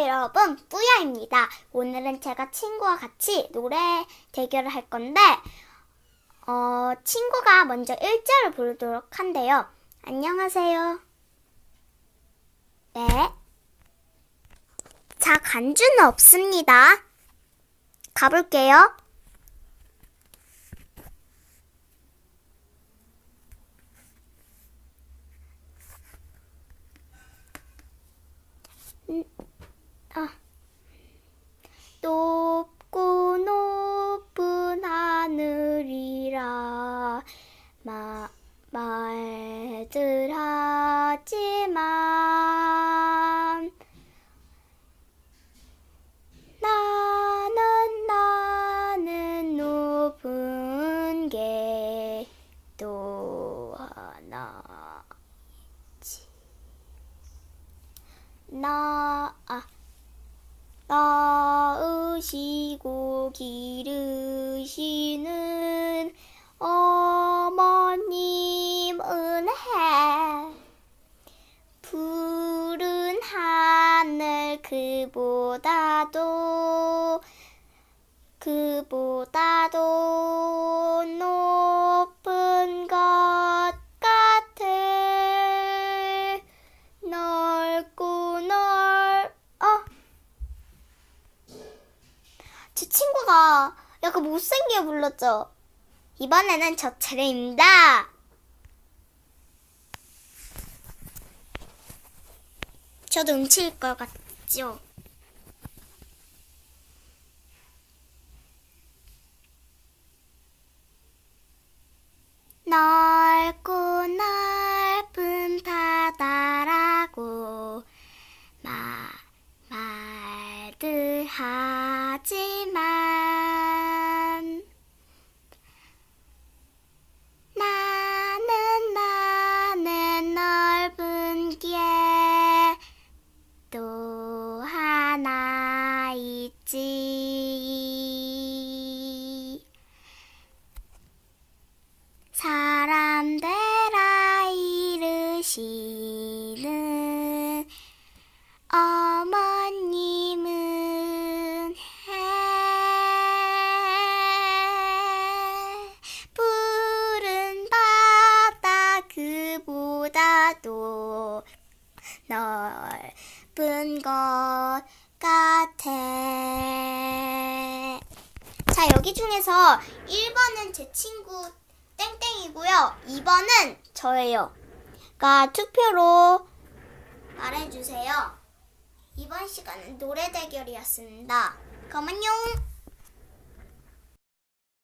여러분, 뿌야입니다. 오늘은 제가 친구와 같이 노래 대결을 할 건데, 어, 친구가 먼저 1절을 부르도록 한대요. 안녕하세요. 네. 자, 간주는 없습니다. 가볼게요. 음, 아. 높고 높은 하늘이라 마, 말들 하지만 나는 나는 높은 게 또 하나 있지 나 기르시는 어머님 은혜. 푸른 하늘 그보다도 그보다도 제 친구가 약간 못생기게 불렀죠? 이번에는 저 차례입니다. 저도 음치일 것 같죠? 넓고 넓은 바다라고 마, 말들 하 지만 나는 나는 넓은 게 또 하나 있지. 사람들아 이르시는 어 넓은 것 같아 자 여기 중에서 1번은 제 친구 땡땡이고요 2번은 저예요 그러니까 투표로 말해주세요 이번 시간은 노래 대결이었습니다. 안녕!